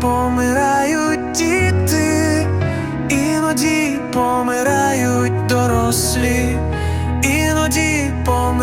помирають діти, іноді помирають дорослі, іноді помирають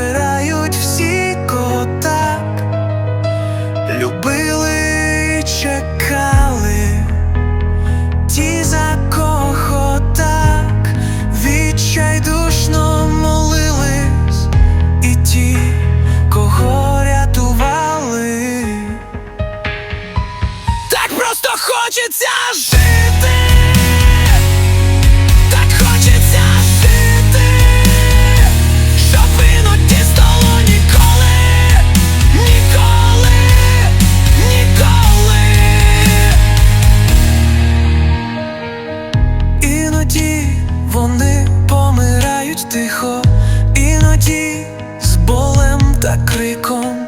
іноді з болем та криком.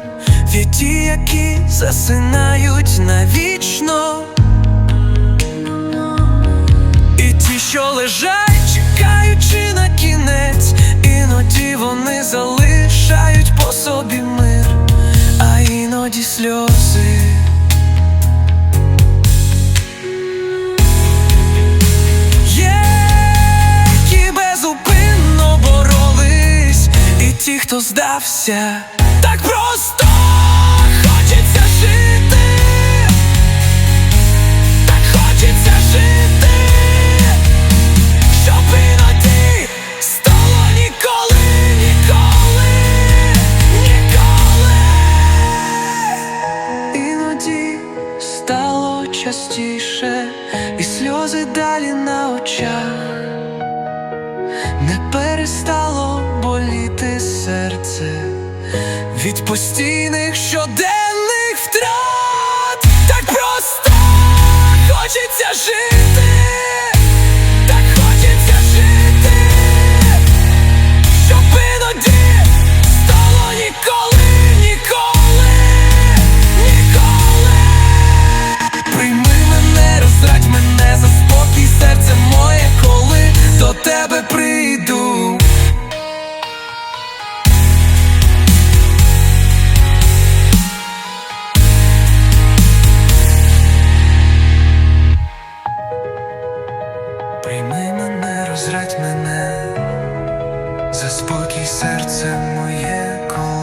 Є ті, які засинають навічно. І ті, що лежать, чекаючи на кінець, іноді вони залишають по собі мир, а іноді сльози. Ті, хто здався, так просто хочеться жити, так хочеться жити, щоб іноді стало ніколи, ніколи, ніколи. Іноді стало частіше, і сльози далі на очах. Не перестало серце від постійних щоденних втрат. Так просто хочеться жити, так хочеться жити, щоб іноді ніколи, ніколи, ніколи. Прийми мене, розрадь мене за спокій, серце моє, коли до тебе прийду. серце моє коло.